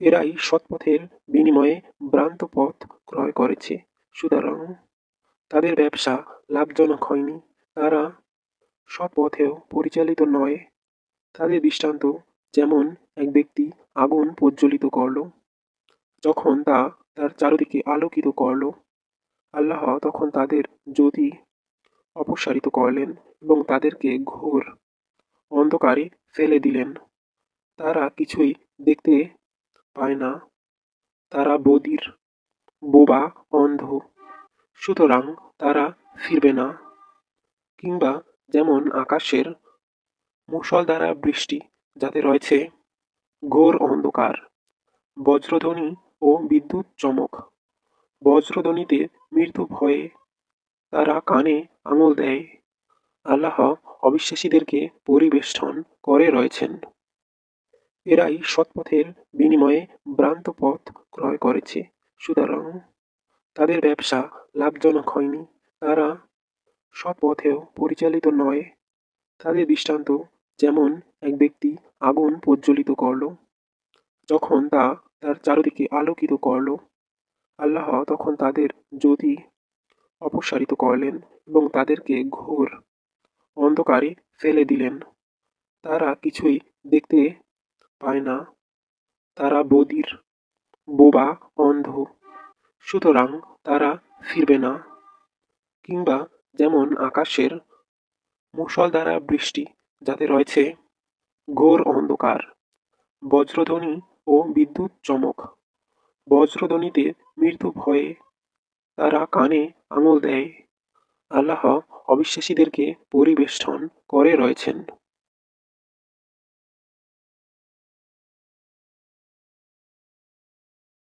এরাই সৎপথের বিনিময়ে ভ্রান্ত পথ ক্রয় করেছে। সুতরাং তাদের ব্যবসা লাভজনক হয়নি। তারা সৎ পথেও পরিচালিত নয়। তাদের দৃষ্টান্ত যেমন এক ব্যক্তি আগুন প্রজ্বলিত করল, যখন তা তার চারিদিকে আলোকিত করল, আল্লাহ তখন তাদের জ্যোতি অপসারিত করলেন এবং তাদেরকে ঘোর অন্ধকারে ফেলে দিলেন। তারা কিছুই দেখতে পায় না তারা বদির, বোবা, অন্ধ। সুতরাং তারা ফিরবে না, কিংবা যেমন আকাশের মুষলধারা বৃষ্টি যাতে রয়েছে, ঘোর অন্ধকার। বজ্রধ্বনি ও বিদ্যুৎ চমক। বজ্রধ্বনিতে মৃত্যু ভয়ে তারা কানে আঙুল দেয়। আল্লাহ অবিশ্বাসীদেরকে পরিবেষ্টন করে রয়েছেন। এরাই সৎপথের বিনিময়ে ভ্রান্ত পথ ক্রয় করেছে। সুতরাং তাদের ব্যবসা লাভজনক হয়নি। তারা সৎ পথেও পরিচালিত নয়। তাদের দৃষ্টান্ত যেমন এক ব্যক্তি আগুন প্রজ্বলিত করল, যখন তা তার চারিদিকে আলোকিত করল, আল্লাহ তখন তাদের জ্যোতি অপসারিত করলেন এবং তাদেরকে ঘোর অন্ধকারে ফেলে দিলেন। তারা কিছুই দেখতে পায় না। তারা বদির, বোবা, অন্ধ। সুতরাং তারা ফিরবে না। কিংবা যেমন আকাশের মুষলধারা বৃষ্টি যাতে রয়েছে, ঘোর অন্ধকার। বজ্রধ্বনি ও বিদ্যুৎ চমক। বজ্রধ্বনিতে মৃত্যু ভয়ে তারা কানে আঙুল দেয়। আল্লাহ অবিশ্বাসীদেরকে পরিবেষ্টন করে রয়েছেন।